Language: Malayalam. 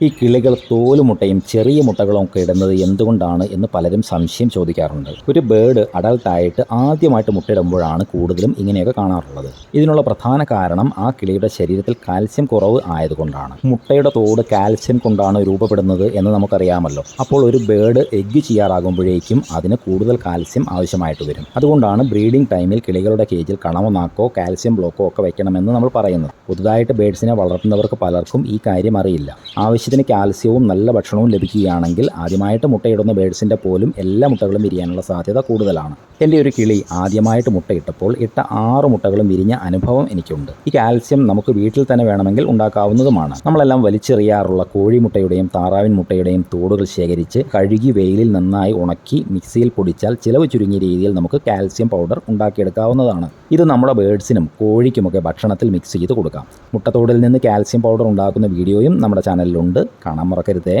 ഈ കിളികൾ തോലുമുട്ടയും ചെറിയ മുട്ടകളും ഒക്കെ ഇടുന്നത് എന്തുകൊണ്ടാണ് എന്ന് പലരും സംശയം ചോദിക്കാറുണ്ട്. ഒരു ബേർഡ് അഡൾട്ടായിട്ട് ആദ്യമായിട്ട് മുട്ടയിടുമ്പോഴാണ് കൂടുതലും ഇങ്ങനെയൊക്കെ കാണാറുള്ളത്. ഇതിനുള്ള പ്രധാന കാരണം ആ കിളിയുടെ ശരീരത്തിൽ കാൽസ്യം കുറവ് ആയതുകൊണ്ടാണ്. മുട്ടയുടെ തോട് കാൽസ്യം കൊണ്ടാണ് രൂപപ്പെടുന്നത് എന്ന് നമുക്കറിയാമല്ലോ. അപ്പോൾ ഒരു ബേർഡ് എഗ്ഗ് ചെയ്യാറാകുമ്പോഴേക്കും അതിന് കൂടുതൽ കാൽസ്യം ആവശ്യമായിട്ട് വരും. അതുകൊണ്ടാണ് ബ്രീഡിംഗ് ടൈമിൽ കിളികളുടെ കേജിൽ കണവനാക്കോ കാൽസ്യം ബ്ലോക്കോ ഒക്കെ വെക്കണമെന്ന് നമ്മൾ പറയുന്നത്. പുതുതായിട്ട് ബേഡ്സിനെ വളർത്തുന്നവർക്ക് പലർക്കും ഈ കാര്യം അറിയില്ല. ആവശ്യത്തിന് കാൽസ്യവും നല്ല ഭക്ഷണവും ലഭിക്കുകയാണെങ്കിൽ ആദ്യമായിട്ട് മുട്ടയിടുന്ന ബേഡ്സിന്റെ പോലും എല്ലാ മുട്ടകളും വിരിയാനുള്ള സാധ്യത കൂടുതലാണ്. എന്റെ ഒരു കിളി ആദ്യമായിട്ട് മുട്ടയിട്ടപ്പോൾ ഇട്ട ആറ് മുട്ടകളും വിരിഞ്ഞ അനുഭവം എനിക്കുണ്ട്. ഈ കാൽസ്യം നമുക്ക് വീട്ടിൽ തന്നെ വേണമെങ്കിൽ ഉണ്ടാക്കാവുന്നതുമാണ്. നമ്മളെല്ലാം വലിച്ചെറിയാറുള്ള കോഴിമുട്ടയുടെയും താറാവിൻ മുട്ടയുടെയും തോടുകൾ ശേഖരിച്ച് കഴുകി വെയിലിൽ നന്നായി ഉണക്കി മിക്സിയിൽ പൊടിച്ചാൽ ചിലവ് ചുരുങ്ങിയ രീതിയിൽ നമുക്ക് കാൽസ്യം പൗഡർ ഉണ്ടാക്കിയെടുക്കാവുന്നതാണ്. ഇത് നമ്മുടെ ബേഡ്സിനും കോഴിക്കുമൊക്കെ ഭക്ഷണത്തിൽ മിക്സ് ചെയ്ത് കൊടുക്കാം. മുട്ടത്തോടിൽ നിന്ന് കാൽസ്യം പൗഡർ ഉണ്ടാക്കുന്ന വീഡിയോയും നമ്മുടെ ചാനലിലുണ്ട്. കാണാൻ മറക്കരുതേ.